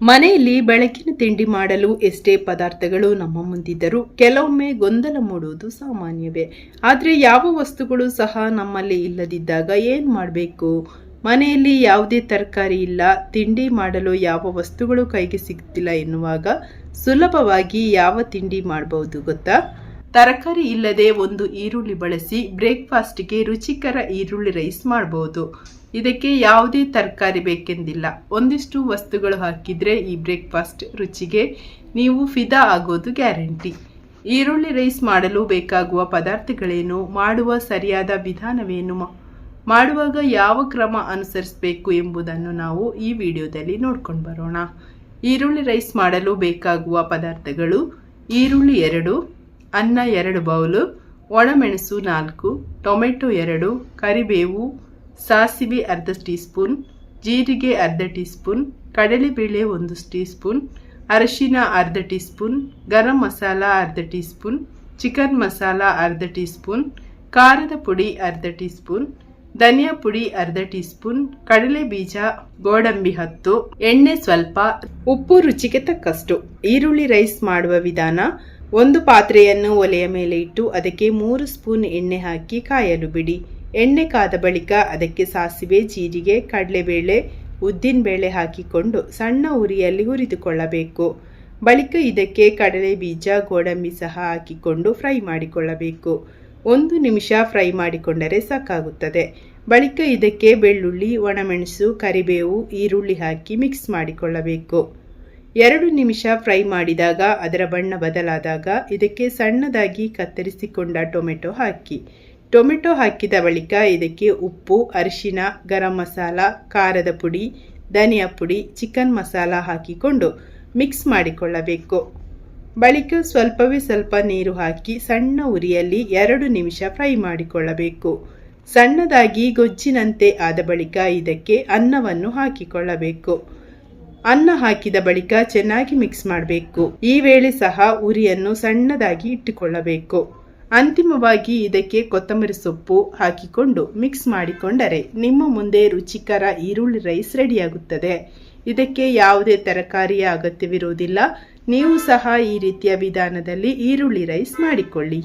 ಮನೆಯಲ್ಲಿ ಬೆಳಕಿನ ತಿಂಡಿ ಮಾಡಲು ಎಷ್ಟೇ ಪದಾರ್ಥಗಳು ನಮ್ಮ ಮುಂದಿದ್ದರೂ ಕೆಲವೊಮ್ಮೆ ಗೊಂದಲ ಮೂಡುವುದು ಸಾಮಾನ್ಯವೇ. ಆದರೆ ಯಾವ ವಸ್ತುಗಳು ಸಹ ನಮ್ಮಲ್ಲಿ ಇಲ್ಲದಿದ್ದಾಗ ಏನು ಮಾಡಬೇಕು? ಮನೆಯಲ್ಲಿ ಯಾವುದೇ ತರಕಾರಿ ಇಲ್ಲ, ತಿಂಡಿ ಮಾಡಲು ಯಾವ ವಸ್ತುಗಳು ಕೈಗೆ ಸಿಗುತ್ತಿಲ್ಲ ಎನ್ನುವಾಗ ಸುಲಭವಾಗಿ ಯಾವ ತಿಂಡಿ ಮಾಡಬಹುದು ಗೊತ್ತಾ? ತರಕಾರಿ ಇಲ್ಲದೆ ಒಂದು ಈರುಳ್ಳಿ ಬಳಸಿ ಬ್ರೇಕ್ಫಾಸ್ಟ್ಗೆ ರುಚಿಕರ ಈರುಳ್ಳಿ ರೈಸ್ ಮಾಡಬಹುದು ಇದಕ್ಕೆ ಯಾವುದೇ ತರಕಾರಿ ಬೇಕೆಂದಿಲ್ಲ. ಒಂದಿಷ್ಟು ವಸ್ತುಗಳು ಹಾಕಿದರೆ ಈ ಬ್ರೇಕ್ಫಾಸ್ಟ್ ರುಚಿಗೆ ನೀವು ಫಿದಾ ಆಗೋದು ಗ್ಯಾರಂಟಿ. ಈರುಳ್ಳಿ ರೈಸ್ ಮಾಡಲು ಬೇಕಾಗುವ ಪದಾರ್ಥಗಳೇನು? ಮಾಡುವ ಸರಿಯಾದ ವಿಧಾನವೇನು? ಮಾಡುವಾಗ ಯಾವ ಕ್ರಮ ಅನುಸರಿಸಬೇಕು ಎಂಬುದನ್ನು ನಾವು ಈ ವಿಡಿಯೋದಲ್ಲಿ ನೋಡ್ಕೊಂಡು ಬರೋಣ. ಈರುಳ್ಳಿ ರೈಸ್ ಮಾಡಲು ಬೇಕಾಗುವ ಪದಾರ್ಥಗಳು ಈರುಳ್ಳಿ ಎರಡು ಅನ್ನ ಎರಡು ಬೌಲು, ಒಣಮೆಣಸು ನಾಲ್ಕು, ಟೊಮೆಟೊ ಎರಡು, ಕರಿಬೇವು, ಸಾಸಿವೆ ಅರ್ಧ ಟೀ ಸ್ಪೂನ್ ಜೀರಿಗೆ ಅರ್ಧ ಟೀ ಸ್ಪೂನ್ ಕಡಲೆಬೇಳೆ ಒಂದು ಟೀ ಸ್ಪೂನ್ ಅರಶಿನ ಅರ್ಧ ಟೀ ಸ್ಪೂನ್ ಗರಂ ಮಸಾಲ ಅರ್ಧ ಟೀ ಸ್ಪೂನ್ ಚಿಕನ್ ಮಸಾಲ ಅರ್ಧ ಟೀ ಸ್ಪೂನ್ ಖಾರದ ಪುಡಿ ಅರ್ಧ ಟೀ ಸ್ಪೂನ್ ಧನಿಯಾ ಪುಡಿ ಅರ್ಧ ಟೀ ಸ್ಪೂನ್ ಕಡಲೆ ಬೀಜ ಗೋಡಂಬಿ ಹತ್ತು, ಎಣ್ಣೆ ಸ್ವಲ್ಪ, ಉಪ್ಪು ರುಚಿಗೆ ತಕ್ಕಷ್ಟು, ಈರುಳ್ಳಿ ರೈಸ್ ಮಾಡುವ ವಿಧಾನ ಒಂದು ಪಾತ್ರೆಯನ್ನು ಒಲೆಯ ಮೇಲೆ ಇಟ್ಟು ಅದಕ್ಕೆ ಮೂರು ಸ್ಪೂನ್ ಎಣ್ಣೆ ಹಾಕಿ ಕಾಯಲು ಬಿಡಿ. ಎಣ್ಣೆ ಕಾದ ಬಳಿಕ ಅದಕ್ಕೆ ಸಾಸಿವೆ, ಜೀರಿಗೆ, ಕಡಲೆಬೇಳೆ ಉದ್ದಿನಬೇಳೆ ಹಾಕಿಕೊಂಡು ಸಣ್ಣ ಉರಿಯಲ್ಲಿ ಹುರಿದುಕೊಳ್ಳಬೇಕು. ಬಳಿಕ ಇದಕ್ಕೆ ಕಡಲೆ ಬೀಜ, ಗೋಡಂಬಿ ಸಹ ಹಾಕಿಕೊಂಡು ಫ್ರೈ ಮಾಡಿಕೊಳ್ಳಬೇಕು. ಒಂದು ನಿಮಿಷ ಫ್ರೈ ಮಾಡಿಕೊಂಡರೆ ಸಾಕಾಗುತ್ತದೆ. ಬಳಿಕ ಇದಕ್ಕೆ ಬೆಳ್ಳುಳ್ಳಿ, ಒಣಮೆಣಸು, ಕರಿಬೇವು, ಈರುಳ್ಳಿ ಹಾಕಿ ಮಿಕ್ಸ್ ಮಾಡಿಕೊಳ್ಳಬೇಕು. ಎರಡು ನಿಮಿಷ ಫ್ರೈ ಮಾಡಿದಾಗ ಅದರ ಬಣ್ಣ ಬದಲಾದಾಗ ಇದಕ್ಕೆ ಸಣ್ಣದಾಗಿ ಕತ್ತರಿಸಿಕೊಂಡ ಟೊಮೆಟೊ ಹಾಕಿ. ಟೊಮೆಟೊ ಹಾಕಿದ ಬಳಿಕ ಇದಕ್ಕೆ ಉಪ್ಪು, ಅರಿಶಿನ, ಗರಂ ಮಸಾಲ, ಖಾರದ ಪುಡಿ, ಧನಿಯಾ ಪುಡಿ, ಚಿಕನ್ ಮಸಾಲ ಹಾಕಿಕೊಂಡು ಮಿಕ್ಸ್ ಮಾಡಿಕೊಳ್ಳಬೇಕು. ಬಳಿಕ ಸ್ವಲ್ಪವೇ ಸ್ವಲ್ಪ ನೀರು ಹಾಕಿ ಸಣ್ಣ ಉರಿಯಲ್ಲಿ ಎರಡು ನಿಮಿಷ ಫ್ರೈ ಮಾಡಿಕೊಳ್ಳಬೇಕು. ಸಣ್ಣದಾಗಿ ಗೊಜ್ಜಿನಂತೆ ಆದ ಬಳಿಕ ಇದಕ್ಕೆ ಅನ್ನವನ್ನು ಹಾಕಿಕೊಳ್ಳಬೇಕು. ಅನ್ನ ಹಾಕಿದ ಬಳಿಕ ಚೆನ್ನಾಗಿ ಮಿಕ್ಸ್ ಮಾಡಬೇಕು. ಈ ವೇಳೆ ಸಹ ಉರಿಯನ್ನು ಸಣ್ಣದಾಗಿ ಇಟ್ಟುಕೊಳ್ಳಬೇಕು. ಅಂತಿಮವಾಗಿ ಇದಕ್ಕೆ ಕೊತ್ತಂಬರಿ ಸೊಪ್ಪು ಹಾಕಿಕೊಂಡು ಮಿಕ್ಸ್ ಮಾಡಿಕೊಂಡರೆ ನಿಮ್ಮ ಮುಂದೆ ರುಚಿಕರ ಈರುಳ್ಳಿ ರೈಸ್ ರೆಡಿಯಾಗುತ್ತದೆ. ಇದಕ್ಕೆ ಯಾವುದೇ ತರಕಾರಿಯ ಅಗತ್ಯವಿರುವುದಿಲ್ಲ. ನೀವು ಸಹ ಈ ರೀತಿಯ ವಿಧಾನದಲ್ಲಿ ಈರುಳ್ಳಿ ರೈಸ್ ಮಾಡಿಕೊಳ್ಳಿ.